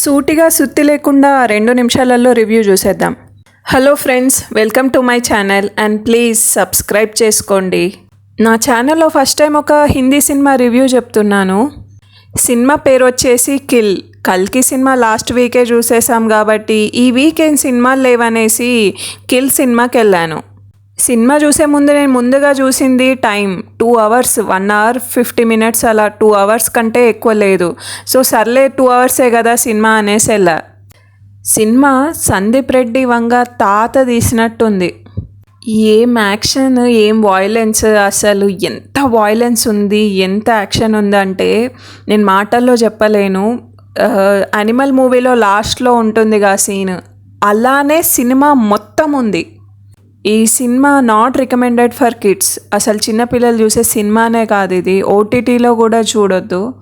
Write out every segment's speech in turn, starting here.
సూటిగా సుత్తి లేకుండా రెండు నిమిషాలలో రివ్యూ చూసేద్దాం. Hello friends welcome to my channel and please subscribe చేసుకోండి. నా ఛానల్లో ఫస్ట్ టైం ఒక హిందీ సినిమా రివ్యూ చెప్తున్నాను. సినిమా పేరు వచ్చేసి కిల్. కల్కి సినిమా లాస్ట్ వీకే చూసేసాం కాబట్టి ఈ వీకెండ్ సినిమాలు లేవనేసి కిల్ సినిమాకి వెళ్ళాను సినిమా చూసే ముందు నేను ముందుగా చూసింది time two hours one hour fifty minutes అలా టూ అవర్స్ కంటే ఎక్కువ లేదు. సో సర్లే టూ అవర్సే కదా సినిమా అనేసి వెళ్ళా. సినిమా సందీప్ రెడ్డి వంగ తాత తీసినట్టుంది. ఏం యాక్షన్ ఏం వాయిలెన్స్ అసలు ఎంత వాయిలెన్స్ ఉంది ఎంత యాక్షన్ ఉందంటే నేను మాటల్లో చెప్పలేను. అనిమల్ మూవీలో లాస్ట్లో ఉంటుంది ఆ సీన్ అలానే సినిమా మొత్తం ఉంది. ఈ cinema not recommended for kids అసలు చిన్నపిల్లలు చూసే సినిమానే కాదు ఇది. ఓటీటీలో కూడా చూడొద్దు.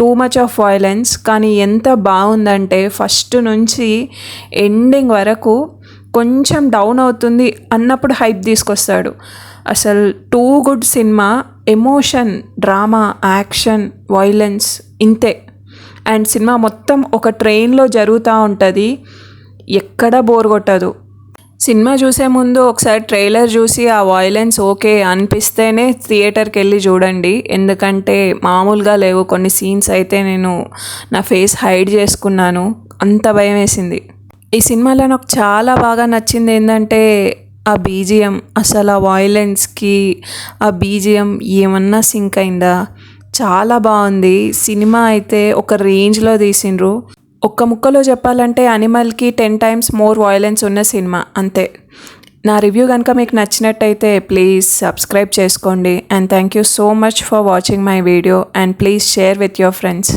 టూ మచ్ ఆఫ్ వైలెన్స్ కానీ ఎంత బాగుందంటే ఫస్ట్ నుంచి ఎండింగ్ వరకు కొంచెం డౌన్ అవుతుంది అన్నప్పుడు హైప్ తీసుకొస్తాడు. అసలు too good cinema emotion drama action violence ఇంతే. అండ్ సినిమా మొత్తం ఒక ట్రైన్లో జరుగుతూ ఉంటుంది. ఎక్కడ బోర్ కొట్టదు. సినిమా చూసే ముందు ఒకసారి ట్రైలర్ చూసి ఆ వాయిలెన్స్ ఓకే అనిపిస్తేనే థియేటర్కి వెళ్ళి చూడండి. ఎందుకంటే మామూలుగా లేవు. కొన్ని సీన్స్ అయితే నేను నా ఫేస్ హైడ్ చేసుకున్నాను. అంత భయం వేసింది. ఈ సినిమాలో నాకు చాలా బాగా నచ్చింది ఏంటంటే ఆ బీజిఎం అసలు ఆ వాయిలెన్స్కి ఆ బీజిఎం ఏమన్నా సింక్ అయిందా? చాలా బాగుంది. సినిమా అయితే ఒక రేంజ్లో తీసిండ్రు. ఒక్క ముక్కలో చెప్పాలంటే అనిమల్కి టెన్ టైమ్స్ మోర్ వాయిలెన్స్ ఉన్న సినిమా అంతే. నా రివ్యూ కనుక మీకు నచ్చినట్టయితే ప్లీజ్ సబ్స్క్రైబ్ చేసుకోండి. And thank you so much for watching my video and please share with your friends.